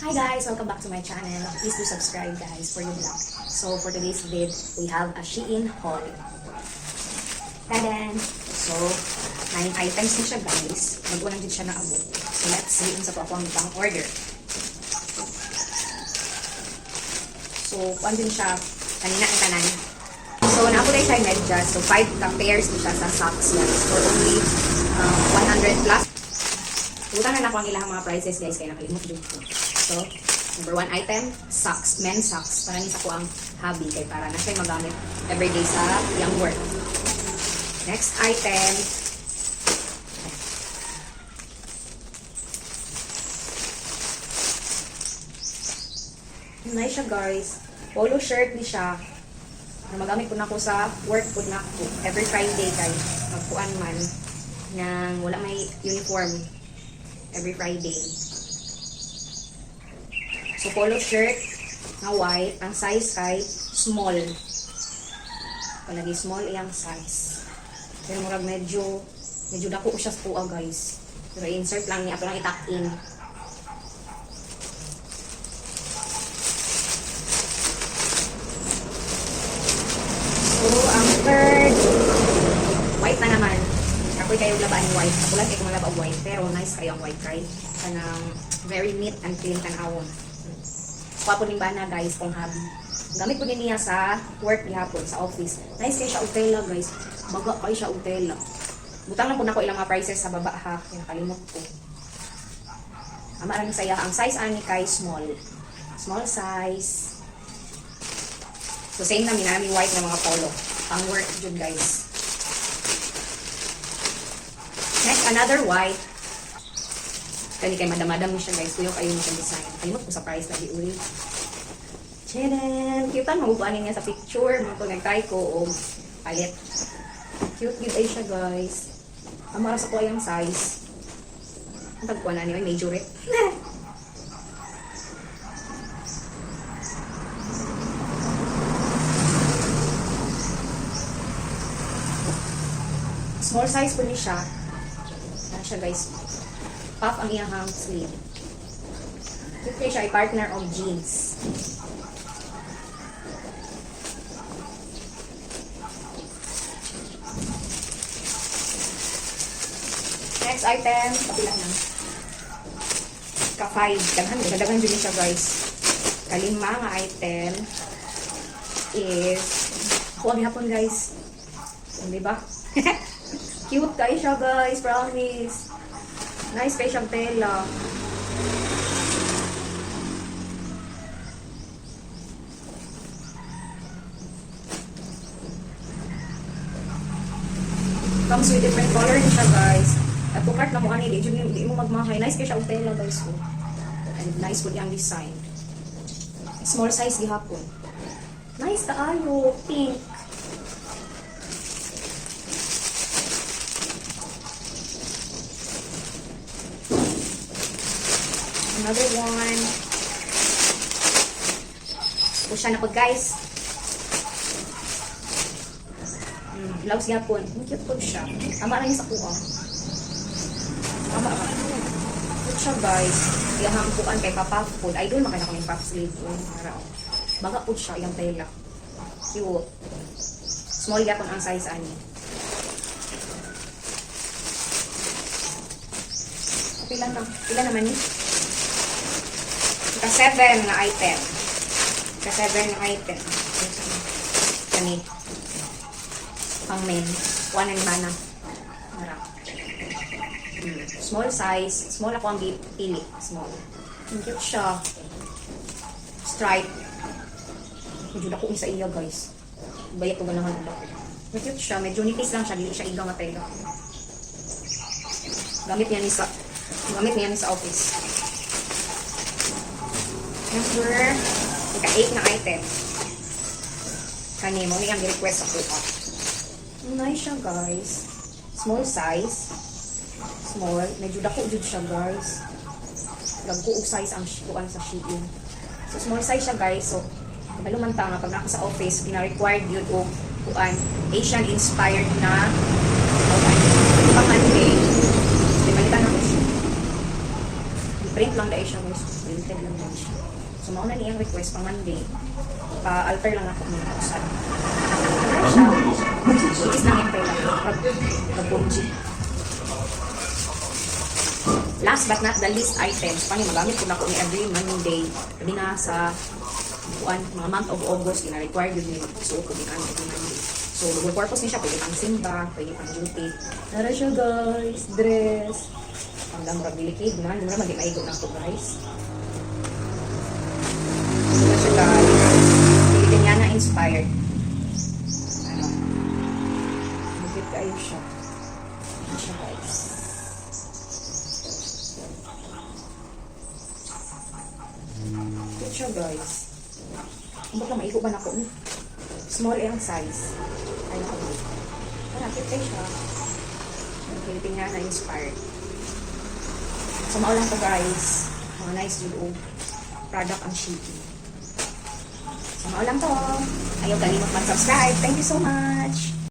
Hi guys! Welcome back to my channel. Please do subscribe guys for your vlog. So for today's vid, we have a Shein haul. Tadan! So, nine items na siya guys. Mag-unang din siya na abot. So let's see kung sa po ako order. So, kuan din siya kanina ang tanan. So, naapulay siya yung medyas. So, 5 ka pairs din siya sa socks guys. For only um, 100 plus. Utang na na ako ang mga prices guys kaya nakalimot din ko. So, number one item, socks, men's socks. Para ni sa ko ang hobby kay para na siya magamit everyday sa young work. Next item, Nice siya guys. Polo shirt ni siya. Na magamit ko na ko sa work ko na ko. Every Friday kay magkuan man nang wala may uniform every Friday. So polo shirt na white, ang size kay small. Palagi small iyang size. Pero murag medyo medyo dako siya sa kuha guys. Pero insert lang niya, ato lang itak in. So, ang third, white na naman. Ako kayo labaan white. Ako lang kayo malaba white. Pero nice kayo ang white, right? Kanang very neat and clean tanawon. Papo ning bana guys kung hobby. Gamit din niya sa work gihapon sa office. Nice kay siya utela guys. Baga kay siya utela. Butang lang po na ko ilang mga prices sa baba ha. Yung kalimot ko. Ama lang saya. Ang size ani kay small. Small size. So same na minami white na mga polo. Pang work jud guys. Next, another white. Kani kay madam-madam ni siya guys. Kuyo kayo ni siya design. Kalimot ko sa price lagi uli. Charan! Cute ang mabubuanin niya sa picture. Mga pag nag-try ko o palit. Cute good ay siya guys. Ang mara sa ko yung size. Ang tagpuan na niya. Major it. Small size po ni siya. Yan siya guys. Puff ang iyang sleeve. Kayo siya ay partner of jeans. Next item, kapila na. Ka-5. Daghan, daghan din siya guys. Kalima nga item is ang hapon guys. Di ba? Cute kayo siya guys, promise. Nice kayo siyang tela. Comes with different color siya guys. At kukart na mo ani, di yun di mo magmahay. Nice kayo siya ang tela guys ko. And nice po yung design. Small size gihapon. Nice kaayo, pink. Another one. Push na po guys. Mm, blouse yapon. Ang cute po siya. Tama lang yung sa kuha. Tama ka. Cute siya guys. Iyahang kukan kay Papa Food. Idol makana ko ng pop sleeve po. Oh. Baga po siya yung tela. Cute. Small yapon ang size ani. Pila na, pila naman ni? Ika-7 na item. Ika-7 na item. Kani. Pang men. One and mana. Mara. Hmm. Small size. Small ako ang pili. Small. Ang cute siya. Stripe. Medyo dako sa iya guys. Bayat ko ganahan ang dako. Ang cute siya. Medyo nipis lang siya. Dili siya igang matega. Gamit niya ni sa gamit niya ni sa office. Number, ika-8 na item. Kani mo, niyang request ako. Nice siya, guys. Small size. Small. Medyo dako jud siya, guys. Dagko og size ang kuan sa Shein. So, small size siya, guys. So, kabaluman ta nga, pag naka sa office, gina-required yun og kuan, Asian-inspired na kuan. Pang-anime. Di balikan ako siya. Print lang dahil siya guys. Printed lang din siya. So, mauna niyang request pang Monday. Pa-alter lang ako kausan. Ano siya? Itis lang yung. Pag-bunji. Last but not the least items. Paano magamit ko na ko every Monday. Sabi na sa kuan, mga month of August, ina-require yun yung suot ko din every Monday. So, double purpose niya siya. Pwede pang simba, pwede pang duty. Nara siya guys. Dress. Ang lamura bilikid na. Naman din maigo na ito guys. Sila siya guys. Filipiniana inspired. Ano? Bukit kayo siya. Ano siya guys. Ito siya guys. Baka maigo ba na ko? Small ang size. Ay, ako. Parang cute kayo siya. Filipiniana inspired. So, maulang to guys. Mga nice yung product ang shipping. So, maulang to. Ayaw kalimot mag-subscribe. Thank you so much.